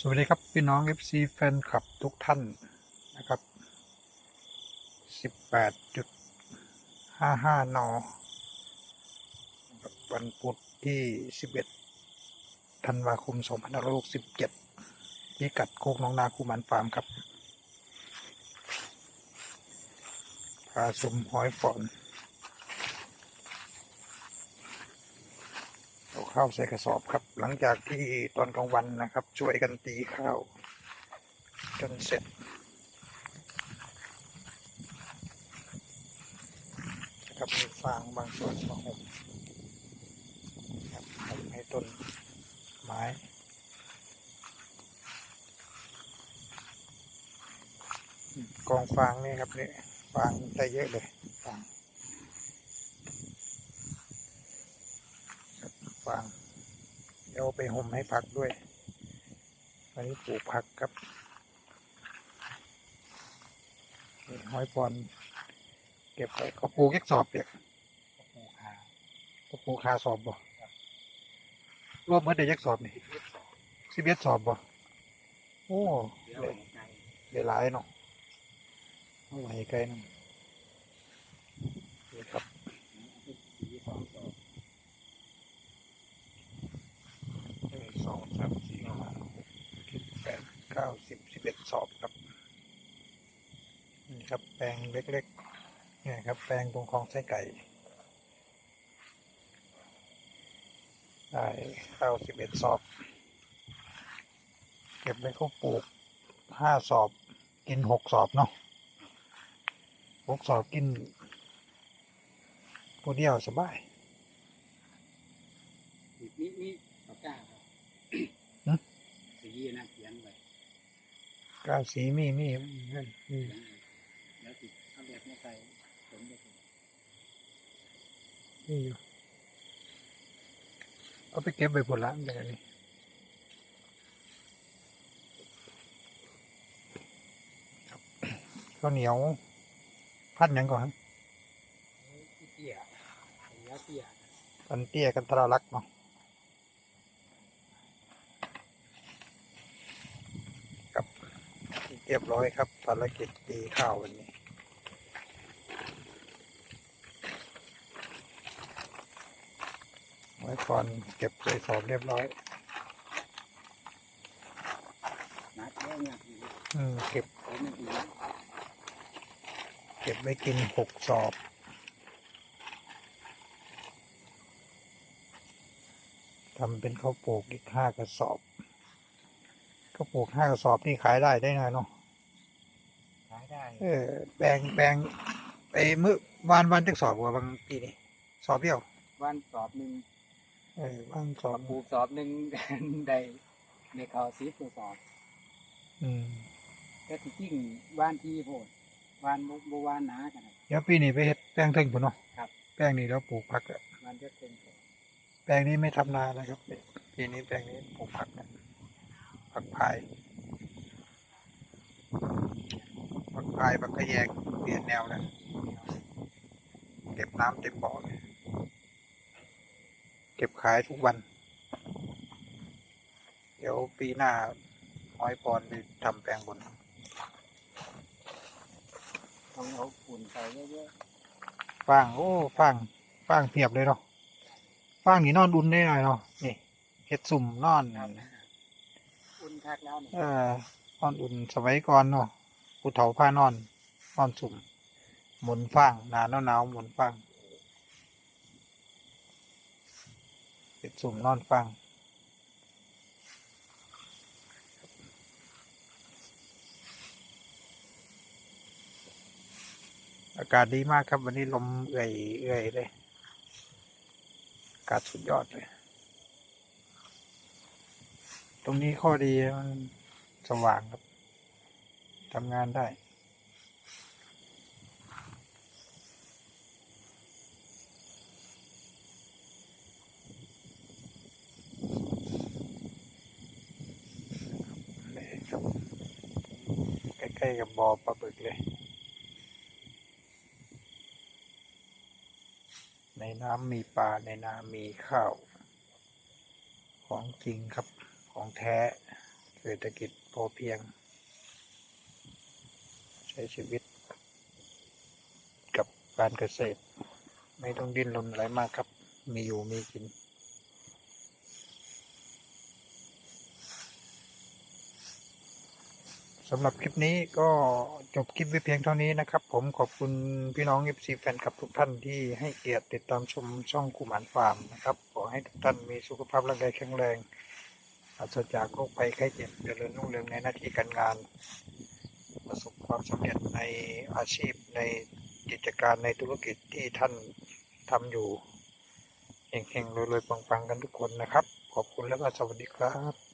สวัสดีครับ พี่น้อง FC แฟนคลับทุกท่านนะครับ 18.55 น วันพุธที่ 11 ธันวาคม 2567พิกัดโคกน้องนาคูมันฟาร์มครับพาชมหอยฝอนเอา ข้าวใส่กระสอบครับ หลังจากที่ตอนกลางวันนะครับ ช่วยกันตีข้าว จนเสร็จนะครับมีฟางบางส่วนมาห่มครับห่มให้ต้นไม้กองฟางนี่ครับนี่ฟางได้เยอะเลยฟางาง เดี๋ยวเอาไปห่มให้ผักด้วย วันนี้ปลูกผักครับหอยปอน เก็บไปเขาปลูกยักสอบเปียกปลูกหาเขาปลูกคาสอบบ่รวมเมื่อได้ยักสอบนี่สิบเอ็ดสอบบ่โอ้เดี๋ยวหลายเนาะเอาไว้ไกลนั่นครับ สีสองสอง หนึ่งสองสามสี่ห้าหกเจ็ดแปดเก้าสิบสิบเอ็ดสอบครับนี่ครับแปลงเล็กๆเนี่ยครับแปลงตรงคลองไส้ไก่ได้เก้าสิบเอ็ดสอบ เก็บไว้เขาปลูกห้าสอบกินหกสอบเนาะหกสอบกินผู้เดียวสบาย นี่นี่ปากกาครับ ฮะ สีนะเขียนไว้ ก้าวสีมีมีมีมีเขียนไว้แล้วติดเอาแบบไม่ใส่ผมจะถูกมีอยู่เอาไปเก็บไว้ผลละแบบนี้ครับข้าวเหนียว พัดหยังก่อนครับเตี้ยระยะเตี้ยกันเตี้ยกันตราลักเนาะครับ เรียบร้อยครับภารกิจตีข้าววันนี้ไว้ก่อนเก็บใส่สอบเรียบร้อยนัดแล้วเนี่ยอืมเก็บ เก็บไว้กินหกสอบทำเป็นข้าวปลูกอีกห้ากระสอบข้าวปลูกห้ากระสอบนี่ขายได้ได้ไงเนาะ เออแปลงแปลงไปมื้อวานวันจักสอบกว่าบางปีนี่สอบเดียววันสอบหนึ่งเออวางสอบปลูกสอบหนึ่งได้ในเขาซีฟตัวสอบ อืมแต่ที่จริงว่านที่โพดว่านบวานหนากันนะเดี๋ยวปีนี้ไปเฮ็ดแป้งถึงพุ่นเนาะครับแป้งนี่แล้วปลูกผักอะว่านจะเป็นแปลงนี้ไม่ทำนานะครับปีนี้แปลงนี้ปลูกผักนะผักพาย ผักพายผักกระแยงเปลี่ยนแนวนะเก็บน้ำเต็มบ่อเลยเก็บขายทุกวัน เดี๋ยวปีหน้าห้อยปอนไปทำแปลงบนต้องเอาฝุ่นใส่เยอะฟางโอ้ฟางฟางเพียบเลยเนาะฟางนี่นอนอุ่นได้หน่อยเนาะนี่เห็ดสุ่มนอนๆครับอุ่นคักแล้วเนี่ยเออนอนอุ่นสมัยก่อนเนาะ ผู้เฒ่าผ้านอนนอนสุ่ม หมุนฟางหนาหนาวหนาวหมุนฟางเห็ดสุ่มนอนฟางอากาศดีมากครับ วันนี้ลมเอื่อยเอื่อยเลยอากาศสุดยอดเลย ตรงนี้ข้อดีมันสว่างครับ ทำงานได้ ใกล้ๆกับบ่อปลาบึกเลย ในน้ำมีปลา ในน้ำมีข้าว ของจริงครับ ของแท้ เศรษฐกิจพอเพียง ช้ชีวิต กับการเกษตร ไม่ต้องดิ้นรนอะไรมากครับ มีอยู่มีกิน สำหรับคลิปนี้ก็จบคลิปไว้เพียงเท่านี้นะครับ ผมขอบคุณพี่น้อง FC แฟนคลับทุกท่านที่ให้เกียรติติดตามชมช่องกุมารฟาร์มนะครับ ขอให้ทุกท่านมีสุขภาพร่างกายแข็งแรงปราศจากโรคภัยไข้เจ็บเจริญรุ่งเรืองในหน้าที่การงาน ประสบความสำเร็จในอาชีพในกิจการในธุรกิจที่ท่านทำอยู่เฮงๆรวยๆปังๆกันทุกคนนะครับ ขอบคุณแล้วก็สวัสดีครับ